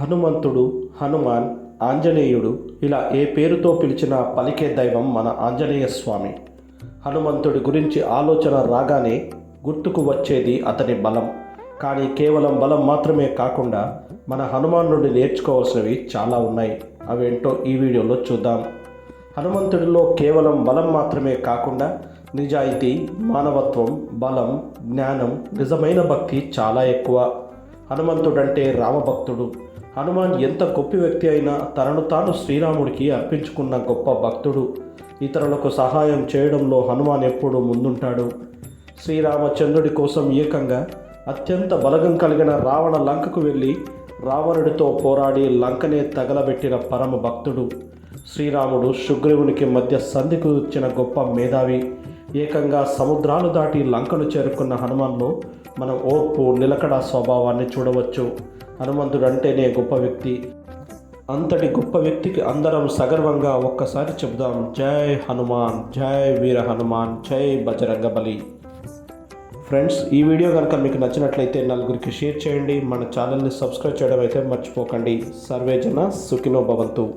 హనుమంతుడు హనుమాన్ ఆంజనేయుడు ఇలా ఏ పేరుతో పిలిచినా పలికే దైవం మన ఆంజనేయ స్వామి. హనుమంతుడి గురించి ఆలోచన రాగానే గుర్తుకు వచ్చేది అతని బలం. కానీ కేవలం బలం మాత్రమే కాకుండా మన హనుమాన్ నుండి నేర్చుకోవాల్సినవి చాలా ఉన్నాయి. అవేంటో ఈ వీడియోలో చూద్దాం. హనుమంతుడిలో కేవలం బలం మాత్రమే కాకుండా నిజాయితీ మానవత్వం బలం జ్ఞానం నిజమైన భక్తి చాలా ఎక్కువ. హనుమంతుడంటే రామభక్తుడు. హనుమాన్ ఎంత గొప్ప వ్యక్తి అయినా తనను తాను శ్రీరాముడికి అర్పించుకున్న గొప్ప భక్తుడు. ఇతరులకు సహాయం చేయడంలో హనుమాన్ ఎప్పుడూ ముందుంటాడు. శ్రీరామచంద్రుడి కోసం ఏకంగా అత్యంత బలగం కలిగిన రావణ లంకకు వెళ్ళి రావణుడితో పోరాడి లంకనే తగలబెట్టిన పరమ భక్తుడు. శ్రీరాముడు సుగ్రీవునికి మధ్య సంధికు వచ్చిన గొప్ప మేధావి. ఏకంగా సముద్రాలు దాటి లంకను చేరుకున్న హనుమాన్లో మనం ఓర్పు నిలకడ స్వభావాన్ని చూడవచ్చు. హనుమంతుడు అంటేనే గొప్ప వ్యక్తి. అంతటి గొప్ప వ్యక్తికి అందరం సగర్వంగా ఒక్కసారి చెబుదాం. జై హనుమాన్ జై వీర హనుమాన్ జై బజరంగ బలి. ఫ్రెండ్స్ ఈ వీడియో కనుక మీకు నచ్చినట్లయితే నలుగురికి షేర్ చేయండి. మన ఛానల్ని సబ్స్క్రైబ్ చేయడం అయితే మర్చిపోకండి. సర్వేజన సుఖినో భవంతు.